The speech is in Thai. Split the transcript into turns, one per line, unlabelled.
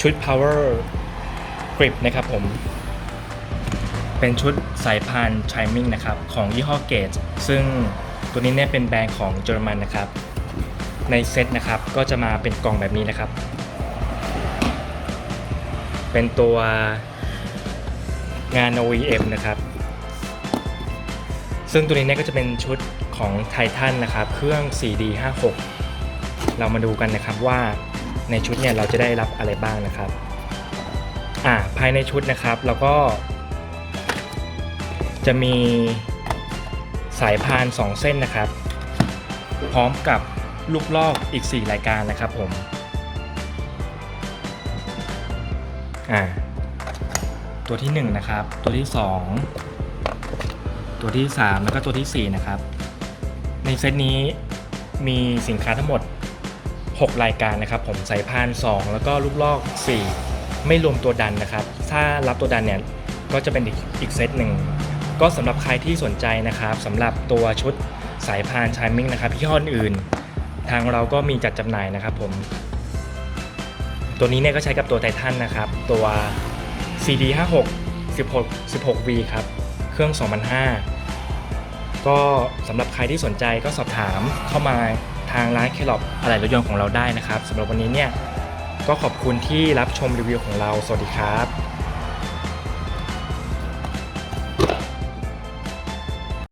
ชุด power grip นะครับผม เป็นชุดสายพาน chiming นะครับ ของยี่ห้อเกจซึ่งตัวนี้เนี่ยเป็นแบรนด์ของเยอรมันนะครับ ในเซตนะครับก็จะมาเป็นกล่องแบบนี้นะครับ เป็นตัวงาน OEM นะครับ ซึ่งตัวนี้เนี่ยก็จะเป็นชุดของไททันนะครับ เครื่อง 4D56 เรามาดูกันนะครับว่า ในชุดเนี่ยเราจะได้รับอะไรบ้างนะครับอ่าภายในชุดนะครับเราก็ จะมีสายพาน 2 เส้นนะครับ พร้อมกับลูกลอกอีก 4 รายการนะครับผมอ่าตัวที่ 1 นะครับ ตัวที่ 2 ตัวที่ 3 แล้วก็ตัวทีสี่4 นะครับ ในเซตนี้มีสินค้าทั้งหมด 6 รายการนะครับผมสายพาน 2 แล้วก็ลูกลอก 4 ไม่รวมตัวดันนะครับ ถ้ารับตัวดันเนี่ยก็จะเป็นอีกอีกเซตหนึ่ง ก็สำหรับใครที่สนใจนะครับสำหรับตัวชุดสายพานชายมิงนะครับยี่ห้ออื่น ทางเราก็มีจัดจำหน่ายนะครับผม ตัวนี้เนี่ยก็ใช้กับตัวไททันนะครับ ตัว CD56 16 16V ครับ เครื่อง 2005 ก็สำหรับใครที่สนใจก็สอบถามเข้ามาางร้านเคลอบอะไหล่รถยนต์ของเราได้นะครับสำหรับวันนี้เนี่ยก็ขอบคุณที่รับชมรีวิวของเรา สวัสดีครับ